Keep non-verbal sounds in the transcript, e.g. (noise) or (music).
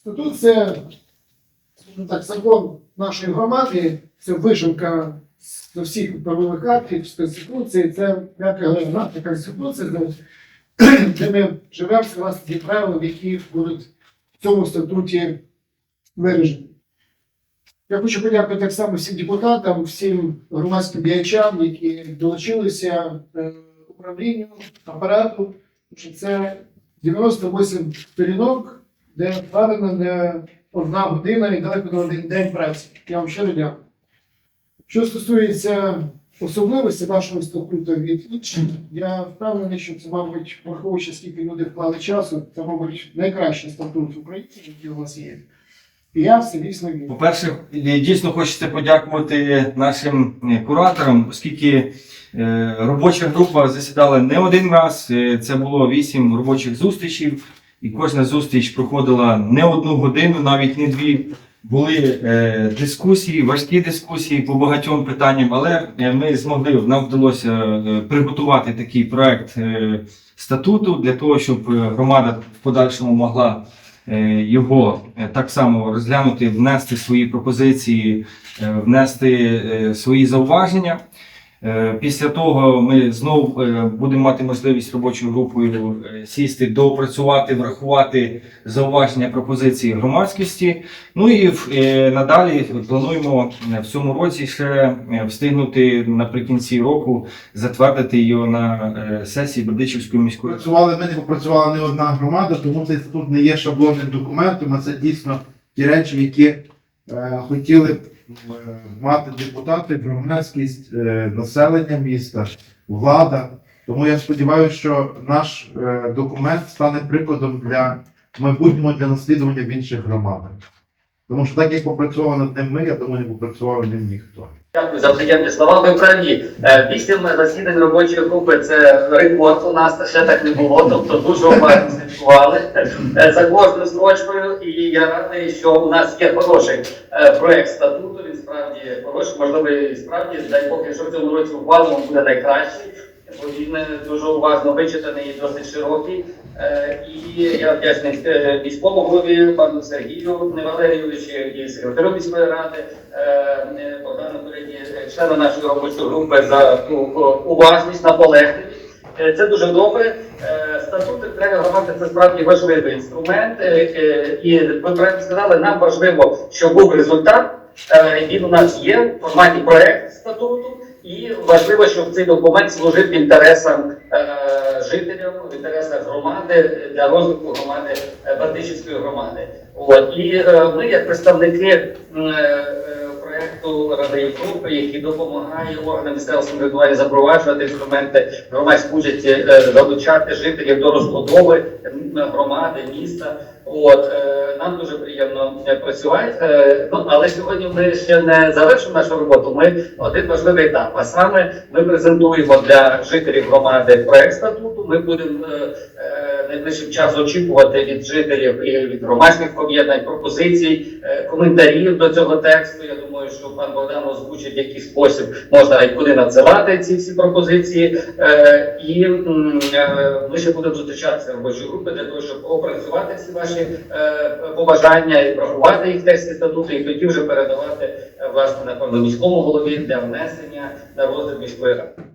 Статут це, так, закон нашої громади, це вижимка з всіх правових актів з Конституції, це п'ята Конституції, (clears throat) де- ми живемо согласно ті правил, які будуть в цьому статуті виражені. Я хочу подякувати так само всім депутатам, всім громадським діячам, які долучилися е, управлінню, апарату, що це 98 сторінок, де вкладено не одна година і далеко не один день праці. Я вам щиро дякую. Що стосується особливості вашого статуту від інших, я впевнений, що це, мабуть, враховуючи, скільки люди вклали часу, це, мабуть, найкращий статут в Україні, який у вас є. І я все дійсно вірю. По-перше, дійсно хочеться подякувати нашим е, кураторам, оскільки е, робоча група засідала не один раз. Е, Це було вісім робочих зустрічей, і кожна зустріч проходила не одну годину, навіть не дві. Були е, дискусії, важкі дискусії по багатьом питанням, але е, ми змогли, нам вдалося е, приготувати такий проект е, статуту для того, щоб громада в подальшому могла е, його е, так само розглянути, внести свої пропозиції, е, внести е, свої зауваження. Е, Після того ми знову е, будемо мати можливість робочою групою е, сісти, доопрацювати, врахувати зауваження пропозиції громадськості. Ну і надалі плануємо в цьому році ще встигнути наприкінці року затвердити його на сесії Бердичівської міської. Працювали ми не попрацювала не одна громада, тому цей статут не є шаблонним документом, а це дійсно ті речі, які е, хотіли мати депутати, громадськість, е, населення міста, влада. Тому я сподіваюся, що наш е, документ стане прикладом для майбутнього для наслідування в інших громадах. Тому що так як попрацював над ним ми, я думаю, не попрацював ним ніхто. Дякую за приємні слова. Ви праві. Е, Вісім засідань робочої групи це рекорд. У нас ще так не було, тобто дуже уважно слідкували е, за кожною строчкою. І я радий, що у нас є хороший е, проект статуту. Він справді хороший, можливо, і справді дай Бог, якщо в цьому році ухвалимо, буде найкращий. Він е, дуже уважно вичитаний і досить широкий. Е, І я вдячний е, міському голові пану Сергію Невалерійовичу і секретарю міської ради Богдану Переді, члена нашої робочої групи за ту уважність, наполегливість. Це дуже добре. Статути окремої громади це справді важливий інструмент. І ви правильно сказали, нам важливо, щоб був результат. Він у нас є в форматі проект статуту, і важливо, щоб цей документ служив інтересам е, жителям, в інтересах громади для розвитку громади е, Бардичівської громади. От і е, ми, як представники е, проекту Ради Європи, які допомагає органам місцевого самоврядування запроваджувати інструменти громадської участі, е, залучати жителів до розбудови громади, міста. От е, нам дуже приємно працювати. Е, ну але сьогодні ми ще не завершимо нашу роботу. Ми один важливий етап. А саме ми презентуємо для жителів громади проект статуту. Ми будемо е, найближчим часом очікувати від жителів і від громадських об'єднань пропозицій, коментарів до цього тексту. Що пан Богдан озвучить в який спосіб можна і куди надсилати ці всі пропозиції. Е, і е, ми ще будемо зустрічатися в робочій групи для того, щоб опрацювати всі ваші е, побажання і врахувати їх тексті статуту, і тоді вже передавати власне напевно міському голові для внесення на розгляд міської ради.